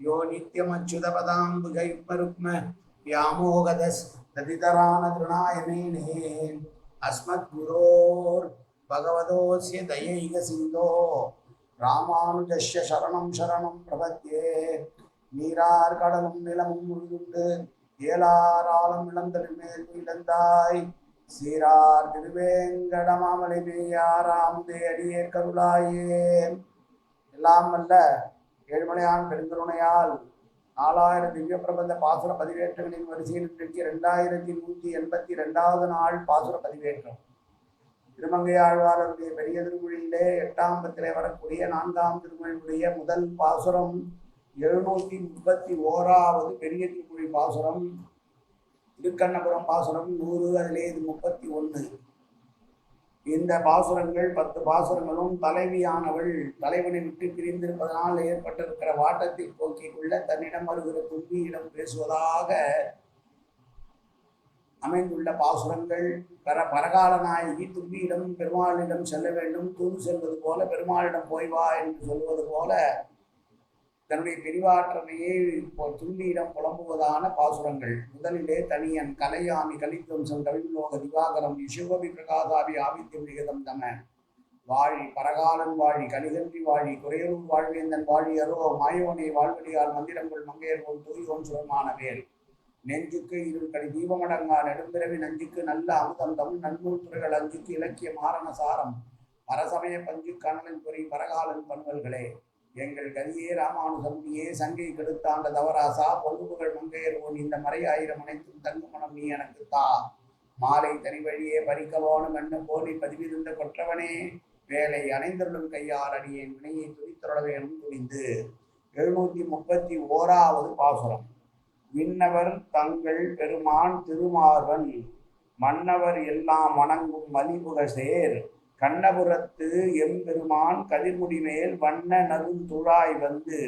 யோ நித்யமச்சுதபதாம்புகைப்பருக்ம வியாமோகதஸ் ததிதரான திருநாயமேனே அஸ்மத் குரோர் பகவதோஸ்ய தயைக சிந்தோ ராமானுஜஸ்ய சரணம் சரணம் பிரபத்தியே நீரார் கடலும் நிலமும் முழுதுண்டு ஏலாராலம் இளந்தலின் மேல் இழந்தாய் சீரார் திருவேங்கடமாமலை மேயாராம் தேடியே கருளாயே எல்லாம் அல்ல ஏழுமலையான் பெருந்துருணையால் நாலாயிரம் திவ்ய பிரபந்த பாசுர பதிவேற்றங்களின் வரிசையில் இன்றைக்கு ரெண்டாயிரத்தி நூற்றி எண்பத்தி ரெண்டாவது நாள் பாசுர பதிவேற்றம். திருமங்கை ஆழ்வாரருடைய பெரிய திருமொழியிலே எட்டாம் பத்திலே வரக்கூடிய நான்காம் திருமொழியுடைய முதல் பாசுரம் எழுநூத்தி முப்பத்தி ஓராவது பெரிய திருமொழி பாசுரம். திருக்கண்ணபுரம் பாசுரம் நூறு அதிலே இது முப்பத்தி ஒன்று. இந்த பாசுரங்கள் பத்து பாசுரங்களும் தலைவியானவள் தலைவனை விட்டு பிரிந்திருப்பதனால் ஏற்பட்டிருக்கிற வாட்டத்தை போக்கிக் கொள்ள தன்னிடம் வருகிற தும்பியிடம் பேசுவதாக அமைந்துள்ள பாசுரங்கள். பர பரகால நாயகி தும்பியிடம் பெருமாளிடம் செல்ல வேண்டும். தூது செல்வது போல பெருமாளிடம் போய் வா என்று சொல்வது போல தன்னுடைய பெரிவாற்றமையே இப்போ துள்ளியிடம் புலம்புவதான பாசுரங்கள். முதலிலே தனியன் கலையாமி கலித்வம்சம் கவிலோக திவாகரம் சிவபி பிரகாதாபி ஆவித்யம் விகதம் தம. வாழி பரகாலன் வாழி கலிகன்றி வாழி குறையலூர் வாழ்வேந்தன் வாழி அரோ மாயோனை வாழ்வடியால் மந்திரங்கள் மங்கையர் போல் தூயோன் சுரமான வேல் நெஞ்சுக்கு இருள் கடி தீபமடங்கா நெடும்பிறவி நஞ்சுக்கு நல்ல அமுதம் தமிழ் நன்னூல் துறைகள் அஞ்சுக்கு இலக்கிய மாரண சாரம். பரசமய பஞ்சு கண்ணன் பொறி பரகாலன் பண்பல்களே எங்கள் கதியே ராமானுசம்பியே சங்கை கெடுத்தாண்ட தவராசா பொங்குபுகள் மங்கையர்வோன் இந்த மறை ஆயிரம் அனைத்தும் தங்குமணம் நீ எனக்கு தா. மாலை தனி வழியே பறிக்கவோனும் என்ன போலி பதிவிருந்த கொற்றவனே வேலை அணைந்தருளும் கையால் அடியேன் வினையை துணித்தொட வேணும் துணிந்து. எழுநூத்தி முப்பத்தி ஓராவது பாசுரம். விண்ணவர் தங்கள் பெருமான் திருமார்வன் மன்னவர் எல்லாம் வணங்கும் மலிபுக சேர். கண்ணபுரத்து எம்பெருமான் கதிர்முடி மேல் வண்ண நறுந்துழாய் வந்து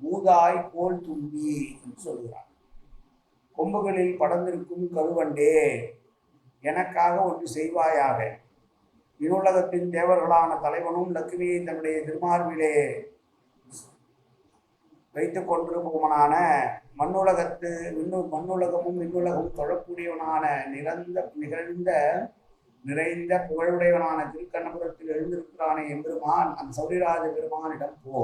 ஊதாய் கோல் தும்பி என்று சொல்கிறார் கொம்புகளில் படர்ந்திருக்கும் கருவண்டே எனக்காக ஒன்று செய்வாயாக. விண்ணுலகத்தின் தேவர்களான தலைவனும் லக்ஷ்மியை தன்னுடைய திருமார்பிலே வைத்துக் கொண்டிருப்பவனான மண்ணுலகத்து விண்ணு மண்ணுலகமும் விண்ணுலகமும் தொழக்கூடியவனான நிறந்த நிகழ்ந்த நிறைந்த புகழுடையவனான திருக்கண்ணபுரத்தில் எழுந்திருக்கிறானே எம்பெருமான் அந்த சௌரிராஜ பெருமானிடம் போ.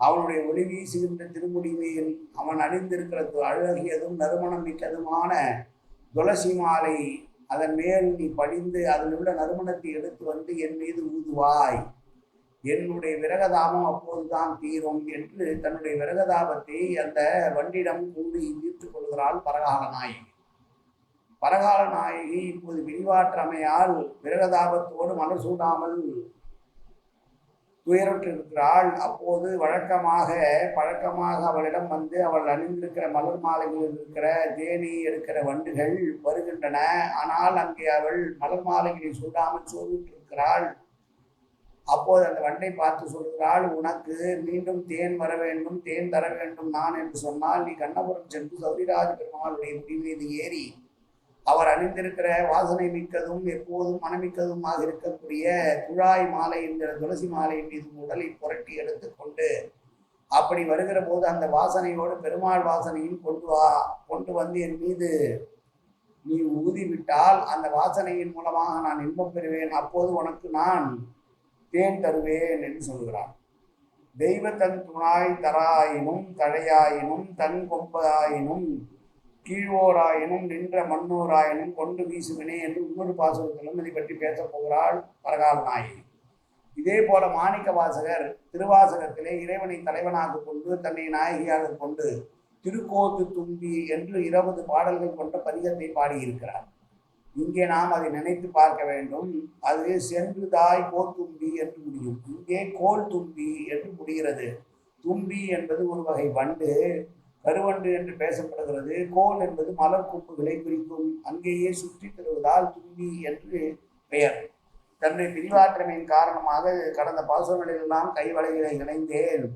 அவனுடைய ஒளி வீசுகின்ற திருமுடிமையில் அவன் அணிந்திருக்கிறது அழகியதும் நறுமணம் மிக்கதுமான துளசி மாலை அதன் மேல் நீ படிந்து அதில் உள்ள நறுமணத்தை எடுத்து வந்து என் மீது ஊதுவாய். என்னுடைய விரகதாபம் அப்போதுதான் தீரும் என்று தன்னுடைய விரகதாபத்தை அந்த வண்டிடம் கூறி தீர்த்துக் கொள்கிறாள் பரகால பரகால நாயகி இப்போது விரிவாற்றமையால் விரகதாபத்தோடு மலர் சூடாமல் துயருற்றிருக்கிறாள் அப்போது வழக்கமாக பழக்கமாக அவளிடம் வந்து அவள் அணிந்திருக்கிற மலர் மாலைகளில் இருக்கிற தேனி எடுக்கிற வண்டுகள் வருகின்றன. ஆனால் அங்கே அவள் மலர் மாலைகளை சூடாமல் சூடிட்டிருக்கிறாள். அப்போது அந்த வண்டை பார்த்து சொல்கிறாள் உனக்கு மீண்டும் தேன் வர வேண்டும் தேன் தர வேண்டும் நான் என்று சொன்னால் நீ கண்ணபுரம் சென்று சௌரிராஜ பெருமாளுடைய முடி மீது ஏறி அவர் அணிந்திருக்கிற வாசனை மிக்கதும் எப்போதும் மனமிக்கதுமாக இருக்கக்கூடிய குழாய் மாலை என்கிற துளசி மாலை மீது உடலை புரட்டி எடுத்துக்கொண்டு அப்படி வருகிற போது அந்த வாசனையோடு பெருமாள் வாசனையும் கொண்டு வா கொண்டு வந்து என் மீது நீ ஊதிவிட்டால் அந்த வாசனையின் மூலமாக நான் இன்பம் பெறுவேன். அப்போது உனக்கு நான் தேன் தருவேன் என்று சொல்கிறான் தெய்வ தன் துணாய் தராயினும் தழையாயினும் தன் கொம்பதாயினும் கீழோராயினும் நின்ற மண்ணோராயினும் கொண்டு வீசுவினே என்று இன்னொரு பாசுரத்திலும் இதை பற்றி பேசப் போகிறாள் பரகால நாயகி. இதே போல மாணிக்க வாசகர் திருவாசகத்திலே இறைவனை தலைவனாக கொண்டு தன்னை நாயகியாக கொண்டு திருக்கோத்து தும்பி என்று இருபது பாடல்கள் கொண்ட பதிகத்தை பாடியிருக்கிறார். இங்கே நாம் அதை நினைத்து பார்க்க வேண்டும். அது சென்று தாய் கோத்தும்பி என்று முடியும். இங்கே கோல் தும்பி என்று முடிகிறது. தும்பி என்பது ஒரு வகை வண்டு. கருவண்டு என்று பேசப்படுகிறது. கோல் என்பது மலர் கொம்புகளை குறிக்கும். அங்கேயே சுற்றித் தருவதால் தும்பி என்று பெயர். தன்னை பிரிவாற்றமையின் காரணமாக கடந்த பாசங்களிலெல்லாம் கைவளைகளை இணைந்தேன்.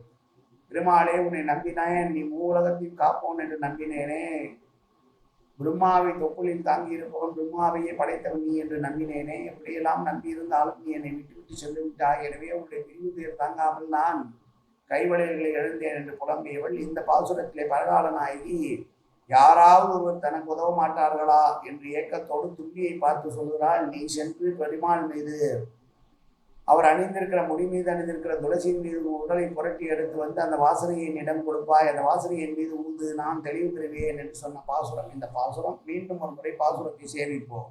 பெருமாளே உன்னை நம்பினேன். நீ மூலகத்தின் காப்போன் என்று நம்பினேனே. பிரம்மாவை தொப்புளில் தாங்கியிருப்பவன் பிரம்மாவையே படைத்தவன் நீ என்று நம்பினேனே. எப்படியெல்லாம் நம்பியிருந்தாலும் நீ என்னை விட்டுவிட்டு சென்று விட்டாய். எனவே உன்னுடைய பிரிவு தாங்காமல் நான் கைவளைகளை எழுந்தேன் என்று புலம்பியவள் இந்த பாசுரத்திலே பரகாலநாயகி யாராவது ஒருவர் தனக்கு உதவ மாட்டார்களா? என்று ஏக்கத்தோடு தும்பியை பார்த்து சொல்கிறாள் நீ சென்று பெருமாள் மீது அவர் அணிந்திருக்கிற முடி மீது அணிந்திருக்கிற துளசியின் மீது உடலை புரட்டி எடுத்து வந்து அந்த வாசனையின் இடம் கொடுப்பாய். அந்த வாசனையின் மீது ஊந்து நான் தெளிவு பெறுவேன் என்று சொன்ன பாசுரம். இந்த பாசுரம் மீண்டும் ஒரு முறை பாசுரத்தை சேமிப்போம்.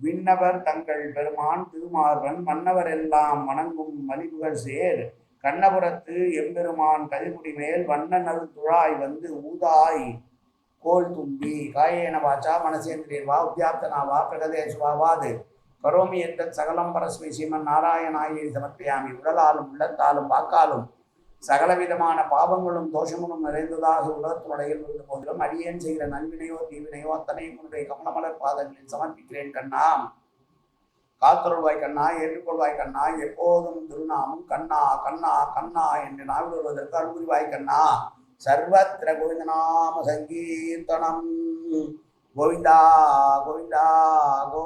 விண்ணவர் தங்கள் பெருமான் திருமார்வன் மன்னவர் எல்லாம் வணங்கும் மலிவுகள் சேர் கண்ணபுரத்து எம்பெருமான் கதிர்குடி மேல் வண்ணனல் துழாய் வந்து ஊதாய் கோல் தும்பி. காயேன வாச்சா மனசேந்திரியர் வா உத்தியாப்தனா வா பிரகதேசுவாவாது கரோமி என்ற சகலம் பரஸ்மை சீமன் நாராயணாயை சமர்ப்பியாமி. உடலாலும் உள்ளத்தாலும் வாக்காலும் சகலவிதமான பாவங்களும் தோஷங்களும் நிறைந்ததாக உலகத்துடைய இருந்த போதிலும் அடியேன் செய்கிற நன்வினையோ தீவினையோ அத்தனையும் உன்னுடைய கமலமலர் பாதங்களில் சமர்ப்பிக்கிறேன் கண்ணாம். காத்தருள்வாய் கண்ணா ஏற்றுக்கொள்வாய் கண்ணா எப்போதும் திருநாமம் கண்ணா கண்ணா கண்ணா என்று நாவில் வருவதற்கு அருள்வாய் கண்ணா. சர்வத்திர கோவிந்தநாம சங்கீர்த்தனம். கோவிந்தா கோவிந்தா கோ